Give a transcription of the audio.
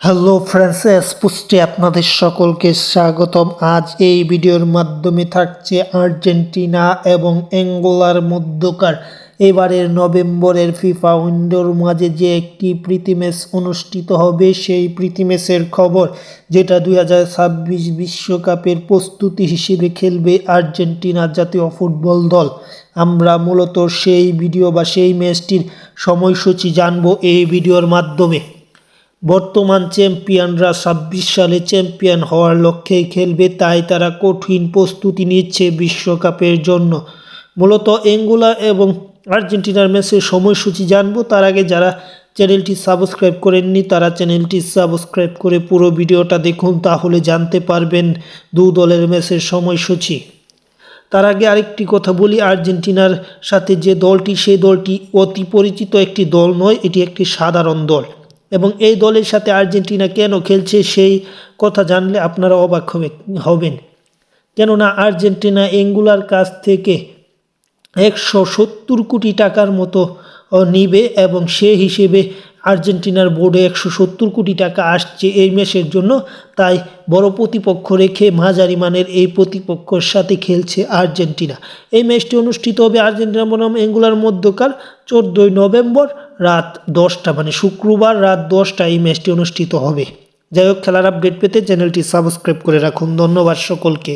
Hello friends পুষ্টে আপনাদের সকলকে স্বাগতম। আজ এই ভিডিওর মাধ্যমে থাকছে আর্জেন্টিনা এবং অ্যাঙ্গোলার মধ্যকার। এবারের নভেম্বরের ফিফা উইন্ডোর মাঝে যে একটি প্রীতি ম্যাচ অনুষ্ঠিত হবে, সেই প্রীতি ম্যাচের খবর, যেটা দুই বিশ্বকাপের প্রস্তুতি হিসেবে খেলবে আর্জেন্টিনা জাতীয় ফুটবল দল। আমরা মূলত সেই ভিডিও বা সেই ম্যাচটির সময়সূচি জানব এই ভিডিওর মাধ্যমে। বর্তমান চ্যাম্পিয়নরা ছাব্বিশ সালে চ্যাম্পিয়ন হওয়ার লক্ষ্যেই খেলবে, তাই তারা কঠিন প্রস্তুতি নিচ্ছে বিশ্বকাপের জন্য। মূলত এঙ্গুলা এবং আর্জেন্টিনার ম্যাচের সময়সূচি জানব, তার আগে যারা চ্যানেলটি সাবস্ক্রাইব করেননি, তারা চ্যানেলটি সাবস্ক্রাইব করে পুরো ভিডিওটা দেখুন, তাহলে জানতে পারবেন দু দলের ম্যাচের সময়সূচি। তার আগে আরেকটি কথা বলি, আর্জেন্টিনার সাথে যে দলটি, সেই দলটি অতি পরিচিত একটি দল নয়, এটি একটি সাধারণ দল। এবং এই দলের সাথে আর্জেন্টিনা কেন খেলছে সেই কথা জানলে আপনারা অবাক হবে হবেন। কেননা আর্জেন্টিনা এঙ্গুলার কাছ থেকে একশো সত্তর কোটি টাকার মতো নিবে এবং সে হিসেবে আর্জেন্টিনার বোর্ডে একশো সত্তর কোটি টাকা আসছে এই ম্যাচের জন্য, তাই বড় প্রতিপক্ষ রেখে মাঝারি মানের এই প্রতিপক্ষের সাথে খেলছে আর্জেন্টিনা। এই ম্যাচটি অনুষ্ঠিত হবে আর্জেন্টিনা বনাম এঙ্গুলার মধ্যকার চোদ্দোই নভেম্বর রাত দশটা মানে শুক্রবার রাত দশটা এই ম্যাচটি অনুষ্ঠিত হবে। যাই হোক, খেলার আপডেট পেতে চ্যানেলটি সাবস্ক্রাইব করে রাখুন। ধন্যবাদ সকলকে।